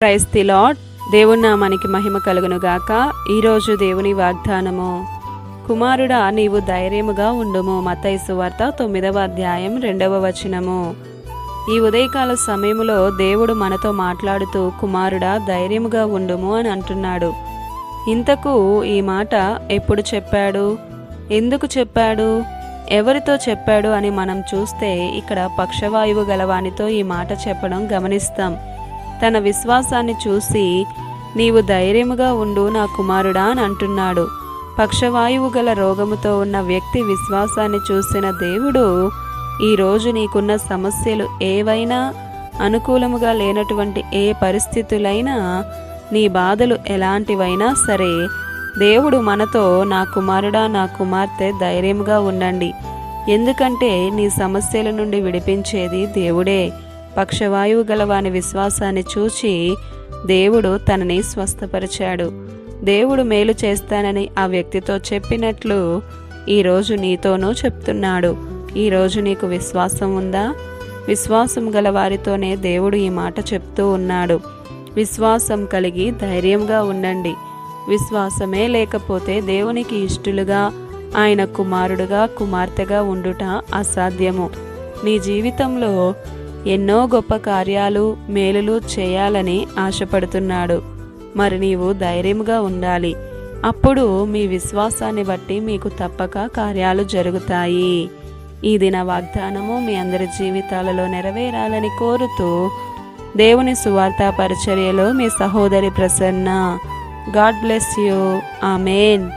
Price the lord దేవుని నామానికి మహిమ కలుగును గాక ఈరోజు దేవుని వాగ్దానము కుమారుడా నీవు ధైర్యముగా ఉండుము. మతైసు వార్త తొమ్మిదవ అధ్యాయం రెండవ వచనము. ఈ ఉదయకాల సమయంలో దేవుడు మనతో మాట్లాడుతూ కుమారుడా ధైర్యముగా ఉండుము అని అంటున్నాడు. ఇంతకు ఈ మాట ఎప్పుడు చెప్పాడు? ఎందుకు చెప్పాడు? ఎవరితో చెప్పాడు అని మనం చూస్తే ఇక్కడ పక్షవాయువు గలవానితో ఈ మాట చెప్పడం గమనిస్తాం. తన విశ్వాసాన్ని చూసి నీవు ధైర్యముగా ఉండు నా కుమారుడా అని అంటున్నాడు. పక్షవాయువు గల రోగముతో ఉన్న వ్యక్తి విశ్వాసాన్ని చూసిన దేవుడు ఈరోజు నీకున్న సమస్యలు ఏవైనా అనుకూలముగా లేనటువంటి ఏ పరిస్థితులైనా నీ బాధలు ఎలాంటివైనా సరే దేవుడు మనతో నా కుమారుడా నా కుమార్తె ధైర్యంగా ఉండండి. ఎందుకంటే నీ సమస్యల నుండి విడిపించేది దేవుడే. పక్షవాయువు గలవాని విశ్వాసాన్ని చూచి దేవుడు తనని స్వస్థపరిచాడు. దేవుడు మేలు చేస్తానని ఆ వ్యక్తితో చెప్పినట్లు ఈరోజు నీతోనూ చెప్తున్నాడు. ఈరోజు నీకు విశ్వాసం ఉందా? విశ్వాసం గల వారితోనే దేవుడు ఈ మాట చెప్తూ ఉన్నాడు. విశ్వాసం కలిగి ధైర్యంగా ఉండండి. విశ్వాసమే లేకపోతే దేవునికి ఇష్టలుగా ఆయన కుమారుడుగా కుమార్తెగా ఉండుట అసాధ్యము. నీ జీవితంలో ఎన్నో గొప్ప కార్యాలు మేలులు చేయాలని ఆశపడుతున్నాడు. మరి నీవు ధైర్యంగా ఉండాలి. అప్పుడు మీ విశ్వాసాన్ని బట్టి మీకు తప్పక కార్యాలు జరుగుతాయి. ఈ దిన వాగ్దానము మీ అందరి జీవితాలలో నెరవేరాలని కోరుతూ దేవుని సువార్త పరిచర్యలో మీ సహోదరి Prasanna. God bless you. Amen.